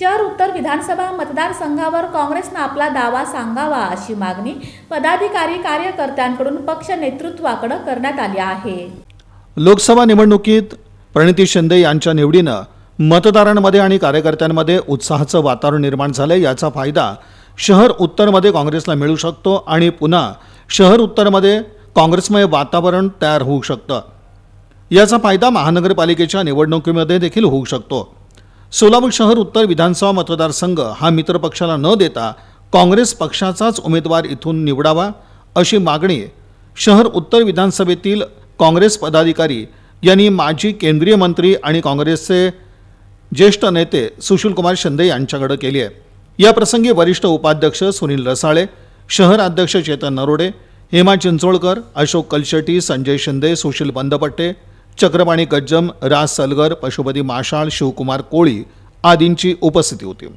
शहर उत्तर विधानसभा मतदारसंघावर काँग्रेसनं आपला दावा सांगावा अशी मागणी पदाधिकारी कार्यकर्त्यांकडून पक्ष नेतृत्वाकडं करण्यात आली आहे. लोकसभा निवडणुकीत प्रणिती शिंदे यांच्या निवडीनं मतदारांमध्ये आणि कार्यकर्त्यांमध्ये उत्साहाचं वातावरण निर्माण झालं याचा फायदा शहर उत्तरमध्ये काँग्रेसला मिळू शकतो आणि पुन्हा शहर उत्तरमध्ये काँग्रेसमय वातावरण तयार होऊ शकतं. याचा फायदा महानगरपालिकेच्या निवडणुकीमध्ये देखील होऊ शकतो. सोलापूर शहर उत्तर विधानसभा मतदारसंघ हा मित्रपक्षाला न देता काँग्रेस पक्षाचाच उमेदवार इथून निवडावा अशी मागणी शहर उत्तर विधानसभेतील काँग्रेस पदाधिकारी यांनी माजी केंद्रीय मंत्री आणि काँग्रेसचे ज्येष्ठ नेते सुशीलकुमार शिंदे यांच्याकडे केली आहे. या प्रसंगी वरिष्ठ उपाध्यक्ष सुनील रसाळे शहर अध्यक्ष चेतन नरोडे हेमा चिंचोळकर अशोक कलशेटी संजय शिंदे सुशील बंदपट्टे चक्रपाणी गज्जम राज सलगर पशुपती माशाळ शिवकुमार कोळी आदींची उपस्थिती होती.